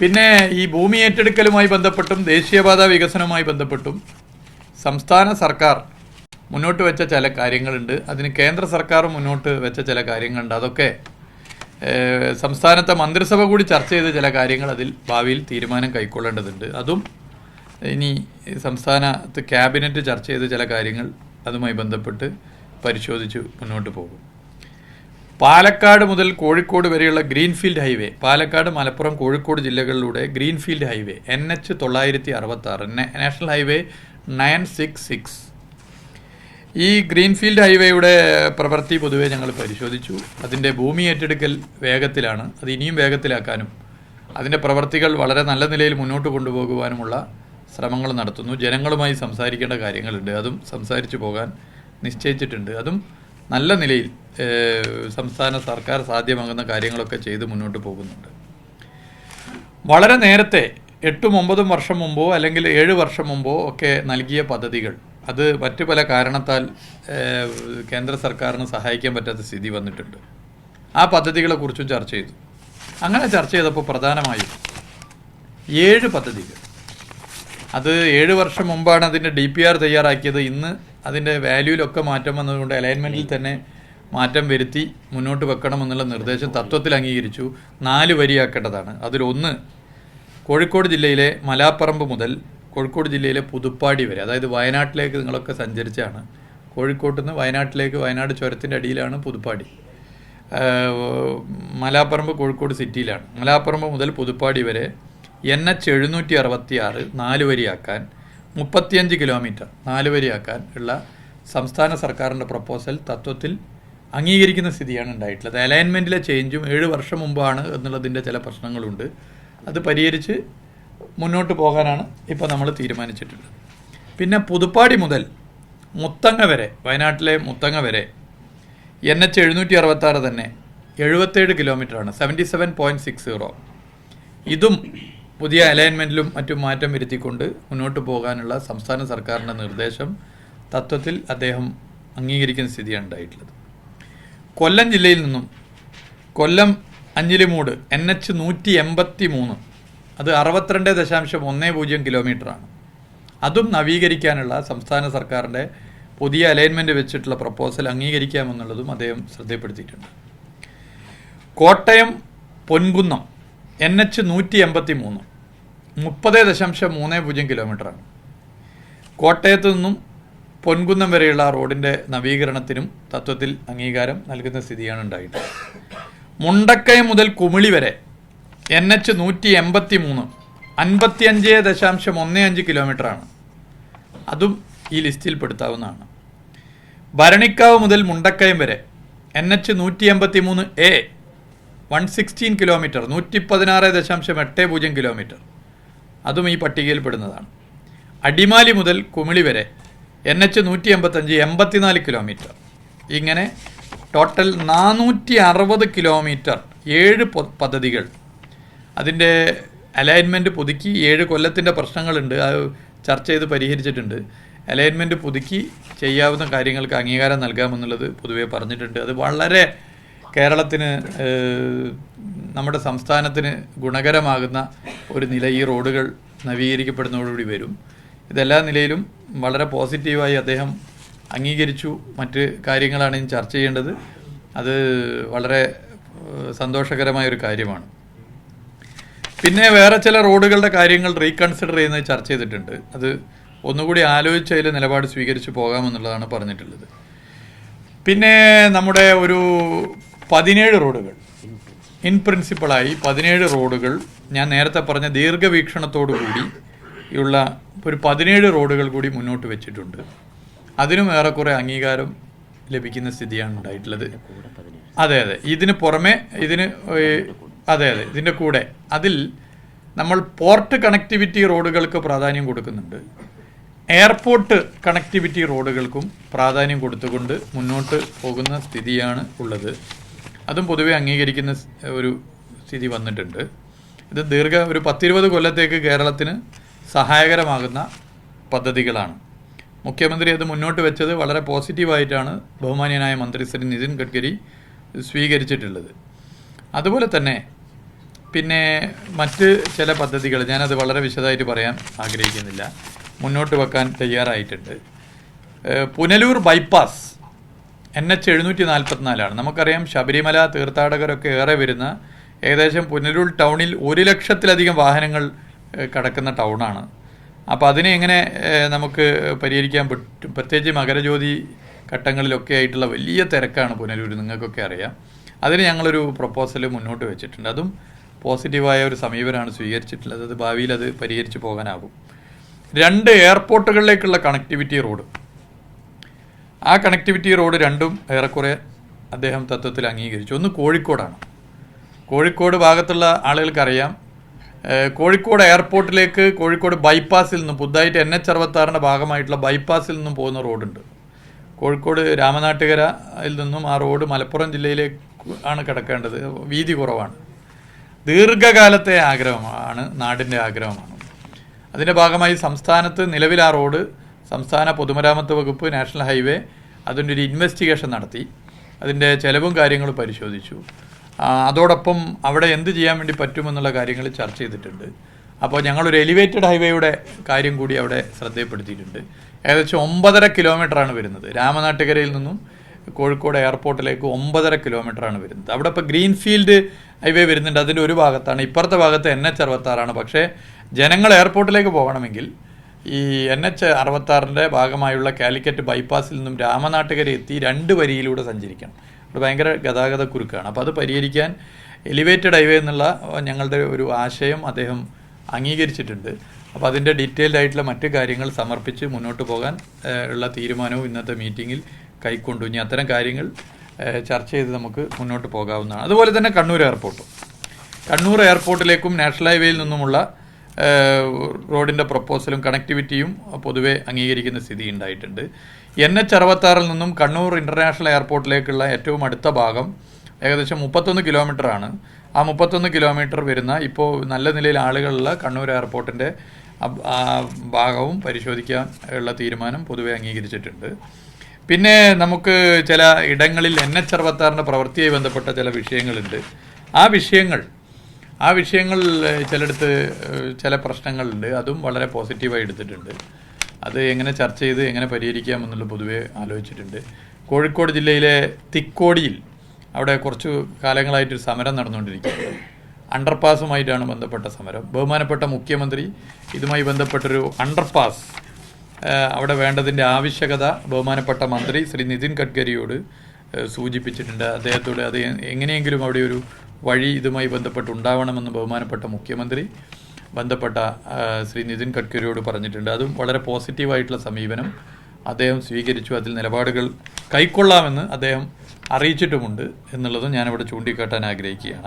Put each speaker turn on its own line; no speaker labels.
പിന്നെ ഈ ഭൂമി ഏറ്റെടുക്കലുമായി ബന്ധപ്പെട്ടും ദേശീയപാത വികസനവുമായി ബന്ധപ്പെട്ടും സംസ്ഥാന സർക്കാർ മുന്നോട്ട് വെച്ച ചില കാര്യങ്ങളുണ്ട്. അതിന് കേന്ദ്ര സർക്കാർ മുന്നോട്ട് വെച്ച ചില കാര്യങ്ങളുണ്ട്. അതൊക്കെ സംസ്ഥാനത്തെ മന്ത്രിസഭ കൂടി ചർച്ച ചെയ്ത ചില കാര്യങ്ങൾ അതിൽ ഭാവിയിൽ തീരുമാനം കൈക്കൊള്ളേണ്ടതുണ്ട്. അതും ഇനി സംസ്ഥാനത്ത് ക്യാബിനറ്റ് ചർച്ച ചെയ്ത ചില കാര്യങ്ങൾ അതുമായി ബന്ധപ്പെട്ട് പരിശോധിച്ച് മുന്നോട്ട് പോകും. പാലക്കാട് മുതൽ കോഴിക്കോട് വരെയുള്ള ഗ്രീൻഫീൽഡ് ഹൈവേ പാലക്കാട് മലപ്പുറം കോഴിക്കോട് ജില്ലകളിലൂടെ ഗ്രീൻഫീൽഡ് ഹൈവേ എൻ എച്ച് തൊള്ളായിരത്തി അറുപത്തി ആറ് national highway nine six six. ഈ ഗ്രീൻഫീൽഡ് ഹൈവേയുടെ പ്രവൃത്തി പൊതുവെ ഞങ്ങൾ പരിശോധിച്ചു. അതിന്റെ ഭൂമി ഏറ്റെടുക്കൽ വേഗത്തിലാണ്. അത് ഇനിയും വേഗത്തിലാക്കാനും അതിന്റെ പ്രവർത്തികൾ വളരെ നല്ല നിലയിൽ മുന്നോട്ട് കൊണ്ടുപോകുവാനുമുള്ള ശ്രമങ്ങൾ നടത്തുന്നു. ജനങ്ങളുമായി സംസാരിക്കേണ്ട കാര്യങ്ങളുണ്ട്. അതും സംസാരിച്ചു പോകാൻ നിശ്ചയിച്ചിട്ടുണ്ട്. അതും നല്ല നിലയിൽ സംസ്ഥാന സർക്കാർ സാധ്യമാകുന്ന കാര്യങ്ങളൊക്കെ ചെയ്ത് മുന്നോട്ട് പോകുന്നുണ്ട്. വളരെ നേരത്തെ എട്ടും ഒമ്പതും വർഷം മുമ്പോ അല്ലെങ്കിൽ ഏഴ് വർഷം മുമ്പോ ഒക്കെ നൽകിയ പദ്ധതികൾ അത് മറ്റു പല കാരണത്താൽ കേന്ദ്ര സർക്കാരിന് സഹായിക്കാൻ പറ്റാത്ത സ്ഥിതി വന്നിട്ടുണ്ട്. ആ പദ്ധതികളെക്കുറിച്ചും ചർച്ച ചെയ്തു. അങ്ങനെ ചർച്ച ചെയ്തപ്പോൾ പ്രധാനമായും ഏഴ് പദ്ധതികൾ. അത് ഏഴ് വർഷം മുമ്പാണ് അതിന്റെ ഡി പി ആർ തയ്യാറാക്കിയത്. ഇന്ന് അതിന്റെ വാല്യൂലൊക്കെ മാറ്റം വന്നതുകൊണ്ട് അലൈൻമെന്റിൽ തന്നെ മാറ്റം വരുത്തി മുന്നോട്ട് വെക്കണമെന്നുള്ള നിർദ്ദേശം തത്വത്തിൽ അംഗീകരിച്ചു. നാല് വരിയാക്കേണ്ടതാണ്. അതിലൊന്ന് കോഴിക്കോട് ജില്ലയിലെ മലാപ്പറമ്പ് മുതൽ കോഴിക്കോട് ജില്ലയിലെ പുതുപ്പാടി വരെ അതായത് വയനാട്ടിലേക്ക് നിങ്ങളൊക്കെ സഞ്ചരിച്ചാണ്. കോഴിക്കോട്ട് നിന്ന് വയനാട്ടിലേക്ക് വയനാട് ചുരത്തിന്റെ അടിയിലാണ് പുതുപ്പാടി. മലാപ്പറമ്പ് കോഴിക്കോട് സിറ്റിയിലാണ്. മലാപ്പറമ്പ് മുതൽ പുതുപ്പാടി വരെ എൻ എച്ച് എഴുന്നൂറ്റി അറുപത്തി ആറ് നാല് വരിയാക്കാൻ മുപ്പത്തിയഞ്ച് കിലോമീറ്റർ നാലുവരിയാക്കാൻ ഉള്ള സംസ്ഥാന സർക്കാരിന്റെ പ്രപ്പോസൽ തത്വത്തിൽ അംഗീകരിക്കുന്ന സ്ഥിതിയാണ് ഉണ്ടായിട്ടുള്ളത്. അലൈൻമെന്റിലെ ചേഞ്ചും ഏഴ് വർഷം മുമ്പാണ് എന്നുള്ളതിന്റെ ചില പ്രശ്നങ്ങളുണ്ട്. അത് പരിഹരിച്ച് മുന്നോട്ട് പോകാനാണ് ഇപ്പോൾ നമ്മൾ തീരുമാനിച്ചിട്ടുള്ളത്. പിന്നെ പുതുപ്പാടി മുതൽ മുത്തങ്ങ വരെ വയനാട്ടിലെ മുത്തങ്ങ വരെ എൻ എച്ച് എഴുന്നൂറ്റി അറുപത്താറ് തന്നെ എഴുപത്തേഴ് കിലോമീറ്ററാണ് seventy seven point six zero. ഇതും പുതിയ അലൈൻമെന്റിലും മറ്റും മാറ്റം വരുത്തിക്കൊണ്ട് മുന്നോട്ട് പോകാനുള്ള സംസ്ഥാന സർക്കാരിന്റെ നിർദ്ദേശം തത്വത്തിൽ അദ്ദേഹം അംഗീകരിക്കുന്ന സ്ഥിതിയാണ് ഉണ്ടായിട്ടുള്ളത്. കൊല്ലം ജില്ലയിൽ നിന്നും കൊല്ലം അഞ്ചിലിമൂട് എൻ എച്ച് നൂറ്റി എൺപത്തി മൂന്ന് അത് അറുപത്തിരണ്ട് ദശാംശം ഒന്ന് പൂജ്യം കിലോമീറ്ററാണ്. അതും നവീകരിക്കാനുള്ള സംസ്ഥാന സർക്കാരിന്റെ പുതിയ അലൈൻമെന്റ് വെച്ചിട്ടുള്ള പ്രപ്പോസൽ അംഗീകരിക്കാമെന്നുള്ളതും അദ്ദേഹം ശ്രദ്ധപ്പെടുത്തിയിട്ടുണ്ട് കോട്ടയം പൊൻകുന്നം എൻ എച്ച് നൂറ്റി എൺപത്തി മൂന്ന് മുപ്പത് ദശാംശം മൂന്ന് പൂജ്യം കിലോമീറ്ററാണ്. കോട്ടയത്ത് നിന്നും പൊൻകുന്നം വരെയുള്ള റോഡിന്റെ നവീകരണത്തിനും തത്വത്തിൽ അംഗീകാരം നൽകുന്ന സ്ഥിതിയാണ് ഉണ്ടായിട്ടുള്ളത്. മുണ്ടക്കയം മുതൽ കുമിളി വരെ എൻ എച്ച് നൂറ്റി എൺപത്തി മൂന്ന് അൻപത്തിയഞ്ച് ദശാംശം ഒന്ന് അഞ്ച് കിലോമീറ്ററാണ്. അതും ഈ ലിസ്റ്റിൽ പെടുത്താവുന്നതാണ്. ഭരണിക്കാവ് മുതൽ മുണ്ടക്കയം വരെ എൻ എച്ച് നൂറ്റി എൺപത്തി മൂന്ന് എ വൺ സിക്സ്റ്റീൻ കിലോമീറ്റർ നൂറ്റി പതിനാറ് ദശാംശം എട്ട് പൂജ്യം കിലോമീറ്റർ അതും ഈ പട്ടികയിൽ പെടുന്നതാണ്. അടിമാലി മുതൽ കുമിളി വരെ എൻ എച്ച് നൂറ്റി എൺപത്തഞ്ച് എൺപത്തിനാല് കിലോമീറ്റർ ഇങ്ങനെ ടോട്ടൽ നാനൂറ്റി അറുപത് കിലോമീറ്റർ ഏഴ് പദ്ധതികൾ. അതിന്റെ അലൈൻമെന്റ് പുതുക്കി ഏഴ് കൊല്ലത്തിന്റെ പ്രശ്നങ്ങളുണ്ട്. അത് ചർച്ച ചെയ്ത് പരിഹരിച്ചിട്ടുണ്ട്. അലൈൻമെന്റ് പുതുക്കി ചെയ്യാവുന്ന കാര്യങ്ങൾക്ക് അംഗീകാരം നൽകാമെന്നുള്ളത് പൊതുവെ പറഞ്ഞിട്ടുണ്ട്. അത് വളരെ കേരളത്തിന് നമ്മുടെ സംസ്ഥാനത്തിന് ഗുണകരമാകുന്ന ഒരു നില ഈ റോഡുകൾ നവീകരിക്കപ്പെടുന്നതോടുകൂടി വരും. ഇതെല്ലാ നിലയിലും വളരെ പോസിറ്റീവായി അദ്ദേഹം അംഗീകരിച്ചു. മറ്റ് കാര്യങ്ങളാണ് ഇനി ചർച്ച ചെയ്യേണ്ടത്. അത് വളരെ സന്തോഷകരമായ ഒരു കാര്യമാണ്. പിന്നെ വേറെ ചില റോഡുകളുടെ കാര്യങ്ങൾ റീകൺസിഡർ ചെയ്യുന്നത് ചർച്ച ചെയ്തിട്ടുണ്ട്. അത് ഒന്നുകൂടി ആലോചിച്ച് അതിൽ നിലപാട് സ്വീകരിച്ച് പോകാമെന്നുള്ളതാണ് പറഞ്ഞിട്ടുള്ളത്. പിന്നെ നമ്മുടെ ഒരു പതിനേഴ് റോഡുകൾ. ഇൻ പ്രിൻസിപ്പളായി പതിനേഴ് റോഡുകൾ ഞാൻ നേരത്തെ പറഞ്ഞ ദീർഘവീക്ഷണത്തോടു കൂടി ഉള്ള ഒരു പതിനേഴ് റോഡുകൾ കൂടി മുന്നോട്ട് വെച്ചിട്ടുണ്ട്. അതിനും ഏറെക്കുറെ അംഗീകാരം ലഭിക്കുന്ന സ്ഥിതിയാണ് ഉണ്ടായിട്ടുള്ളത്. അതെ അതെ. ഇതിന് പുറമെ ഇതിന് അതെ അതെ. ഇതിന്റെ കൂടെ. അതിൽ നമ്മൾ പോർട്ട് കണക്ടിവിറ്റി റോഡുകൾക്ക് പ്രാധാന്യം കൊടുക്കുന്നുണ്ട്. എയർപോർട്ട് കണക്ടിവിറ്റി റോഡുകൾക്കും പ്രാധാന്യം കൊടുത്തുകൊണ്ട് മുന്നോട്ട് പോകുന്ന സ്ഥിതിയാണ് ഉള്ളത്. അതും പൊതുവെ അംഗീകരിക്കുന്ന ഒരു സ്ഥിതി വന്നിട്ടുണ്ട്. ഇത് ദീർഘ ഒരു പത്തിരുപത് കൊല്ലത്തേക്ക് കേരളത്തിന് സഹായകരമാകുന്ന പദ്ധതികളാണ്. മുഖ്യമന്ത്രി അത് മുന്നോട്ട് വെച്ചത് വളരെ പോസിറ്റീവായിട്ടാണ് ബഹുമാന്യനായ മന്ത്രി ശ്രീ നിതിൻ ഗഡ്കരി സ്വീകരിച്ചിട്ടുള്ളത്. അതുപോലെ തന്നെ പിന്നെ മറ്റ് ചില പദ്ധതികൾ ഞാനത് വളരെ വിശദമായിട്ട് പറയാൻ ആഗ്രഹിക്കുന്നില്ല. മുന്നോട്ട് വെക്കാൻ തയ്യാറായിട്ടുണ്ട്. പുനലൂർ ബൈപ്പാസ് എൻ എച്ച് എഴുന്നൂറ്റി നാൽപ്പത്തിനാലാണ് നമുക്കറിയാം ശബരിമല തീർത്ഥാടകരൊക്കെ ഏറെ വരുന്ന ഏകദേശം പുനലൂർ ടൗണിൽ ഒരു ലക്ഷത്തിലധികം വാഹനങ്ങൾ കടക്കുന്ന ടൗണാണ്. അപ്പോൾ അതിനെ എങ്ങനെ നമുക്ക് പരിഹരിക്കാൻ പറ്റും പ്രത്യേകിച്ച് മകരജ്യോതി ഘട്ടങ്ങളിലൊക്കെ ആയിട്ടുള്ള വലിയ തിരക്കാണ് പുനലൂർ നിങ്ങൾക്കൊക്കെ അറിയാം. അതിന് ഞങ്ങളൊരു പ്രപ്പോസൽ മുന്നോട്ട് വെച്ചിട്ടുണ്ട്. അതും പോസിറ്റീവായ ഒരു സമീപനമാണ് സ്വീകരിച്ചിട്ടുള്ളത്. അത് ഭാവിയിൽ അത് പരിഹരിച്ച് പോകാനാകും. രണ്ട് എയർപോർട്ടുകളിലേക്കുള്ള കണക്ടിവിറ്റി റോഡ്. ആ കണക്ടിവിറ്റി റോഡ് രണ്ടും ഏറെക്കുറെ അദ്ദേഹം തത്വത്തിൽ അംഗീകരിച്ചു. ഒന്ന് കോഴിക്കോടാണ്. കോഴിക്കോട് ഭാഗത്തുള്ള ആളുകൾക്കറിയാം കോഴിക്കോട് എയർപോർട്ടിലേക്ക് കോഴിക്കോട് ബൈപ്പാസിൽ നിന്നും പുതുതായിട്ട് എൻ എച്ച് അറുപത്താറിന്റെ ഭാഗമായിട്ടുള്ള ബൈപ്പാസിൽ നിന്നും പോകുന്ന റോഡുണ്ട്. കോഴിക്കോട് രാമനാട്ടുകരയിൽ നിന്നും ആ റോഡ് മലപ്പുറം ജില്ലയിലേക്ക് ആണ് കിടക്കേണ്ടത്. വീതി കുറവാണ്. ദീർഘകാലത്തെ ആഗ്രഹമാണ് നാടിന്റെ ആഗ്രഹമാണ്. അതിന്റെ ഭാഗമായി സംസ്ഥാനത്ത് നിലവിൽ ആ റോഡ് സംസ്ഥാന പൊതുമരാമത്ത് വകുപ്പ് നാഷണൽ ഹൈവേ അതിന്റെ ഒരു ഇൻവെസ്റ്റിഗേഷൻ നടത്തി. അതിന്റെ ചിലവും കാര്യങ്ങളും പരിശോധിച്ചു. അതോടൊപ്പം അവിടെ എന്ത് ചെയ്യാൻ വേണ്ടി പറ്റുമെന്നുള്ള കാര്യങ്ങൾ ചർച്ച ചെയ്തിട്ടുണ്ട്. അപ്പോൾ ഞങ്ങളൊരു എലിവേറ്റഡ് ഹൈവേയുടെ കാര്യം കൂടി അവിടെ ശ്രദ്ധയപ്പെടുത്തിയിട്ടുണ്ട്. ഏകദേശം ഒമ്പതര കിലോമീറ്ററാണ് വരുന്നത്. രാമനാട്ടുകരയിൽ നിന്നും കോഴിക്കോട് എയർപോർട്ടിലേക്ക് ഒമ്പതര കിലോമീറ്ററാണ് വരുന്നത്. അവിടെ ഇപ്പോൾ ഗ്രീൻഫീൽഡ് ഹൈവേ വരുന്നുണ്ട്. അതിന്റെ ഒരു ഭാഗത്താണ്. ഇപ്പുറത്തെ ഭാഗത്ത് എൻ എച്ച് അറുപത്താറാണ്. പക്ഷേ ജനങ്ങൾ എയർപോർട്ടിലേക്ക് പോകണമെങ്കിൽ ഈ എൻ എച്ച് അറുപത്താറിന്റെ ഭാഗമായുള്ള കാലിക്കറ്റ് ബൈപ്പാസിൽ നിന്നും രാമനാട്ടുകര എത്തി രണ്ട് വരിയിലൂടെ സഞ്ചരിക്കണം. അവിടെ ഭയങ്കര ഗതാഗത കുരുക്കാണ്. അപ്പോൾ അത് പരിഹരിക്കാൻ എലിവേറ്റഡ് ഹൈവേ എന്നുള്ള ഞങ്ങളുടെ ഒരു ആശയം അദ്ദേഹം അംഗീകരിച്ചിട്ടുണ്ട്. അപ്പോൾ അതിന്റെ ഡീറ്റെയിൽഡ് ആയിട്ടുള്ള മറ്റു കാര്യങ്ങൾ സമർപ്പിച്ച് മുന്നോട്ട് പോകാൻ ഉള്ള തീരുമാനവും ഇന്നത്തെ മീറ്റിങ്ങിൽ കൈക്കൊണ്ടു. ഇനി അത്തരം കാര്യങ്ങൾ ചർച്ച ചെയ്ത് നമുക്ക് മുന്നോട്ട് പോകാവുന്നതാണ്. അതുപോലെ തന്നെ കണ്ണൂർ എയർപോർട്ടും. കണ്ണൂർ എയർപോർട്ടിലേക്കും നാഷണൽ ഹൈവേയിൽ നിന്നുമുള്ള റോഡിന്റെ പ്രപ്പോസലും കണക്ടിവിറ്റിയും പൊതുവെ അംഗീകരിക്കുന്ന സ്ഥിതി ഉണ്ടായിട്ടുണ്ട്. എൻ എച്ച് അറുപത്താറിൽ നിന്നും കണ്ണൂർ ഇന്റർനാഷണൽ എയർപോർട്ടിലേക്കുള്ള ഏറ്റവും അടുത്ത ഭാഗം ഏകദേശം മുപ്പത്തൊന്ന് ആണ് ആ മുപ്പത്തൊന്ന് കിലോമീറ്റർ വരുന്ന ഇപ്പോൾ നല്ല നിലയിൽ ആളുകളുള്ള കണ്ണൂർ എയർപോർട്ടിന്റെ ഭാഗവും പരിശോധിക്കാൻ ഉള്ള തീരുമാനം പൊതുവെ അംഗീകരിച്ചിട്ടുണ്ട്. പിന്നെ നമുക്ക് ചില ഇടങ്ങളിൽ എൻ എച്ച് അറുപത്താറിന്റെ പ്രവൃത്തിയായി ബന്ധപ്പെട്ട ചില വിഷയങ്ങളുണ്ട്. ആ വിഷയങ്ങൾ ആ വിഷയങ്ങൾ ചിലടത്ത് ചില പ്രശ്നങ്ങളുണ്ട്. അതും വളരെ പോസിറ്റീവായി എടുത്തിട്ടുണ്ട്. അത് എങ്ങനെ ചർച്ച ചെയ്ത് എങ്ങനെ പരിഹരിക്കാം എന്നുള്ളത് പൊതുവെ ആലോചിച്ചിട്ടുണ്ട്. കോഴിക്കോട് ജില്ലയിലെ തിക്കോടിയിൽ അവിടെ കുറച്ച് കാലങ്ങളായിട്ടൊരു സമരം നടന്നുകൊണ്ടിരിക്കുകയാണ്. അണ്ടർപാസുമായിട്ടാണ് ബന്ധപ്പെട്ട സമരം. ബഹുമാനപ്പെട്ട മുഖ്യമന്ത്രി ഇതുമായി ബന്ധപ്പെട്ടൊരു അണ്ടർപാസ് അവിടെ വേണ്ടതിന്റെ ആവശ്യകത ബഹുമാനപ്പെട്ട മന്ത്രി ശ്രീ നിതിൻ ഗഡ്കരിയോട് സൂചിപ്പിച്ചിട്ടുണ്ട്. അദ്ദേഹത്തോട് അത് എങ്ങനെയെങ്കിലും അവിടെ ഒരു വഴി ഇതുമായി ബന്ധപ്പെട്ട് ഉണ്ടാവണമെന്ന് ബഹുമാനപ്പെട്ട മുഖ്യമന്ത്രി ബന്ധപ്പെട്ട ശ്രീ നിതിൻ ഗഡ്കരിയോട് പറഞ്ഞിട്ടുണ്ട്. അതും വളരെ പോസിറ്റീവായിട്ടുള്ള സമീപനം അദ്ദേഹം സ്വീകരിച്ചു. അതിൽ നിലപാടുകൾ കൈക്കൊള്ളാമെന്ന് അദ്ദേഹം അറിയിച്ചിട്ടുമുണ്ട് എന്നുള്ളതും ഞാനിവിടെ ചൂണ്ടിക്കാട്ടാൻ ആഗ്രഹിക്കുകയാണ്.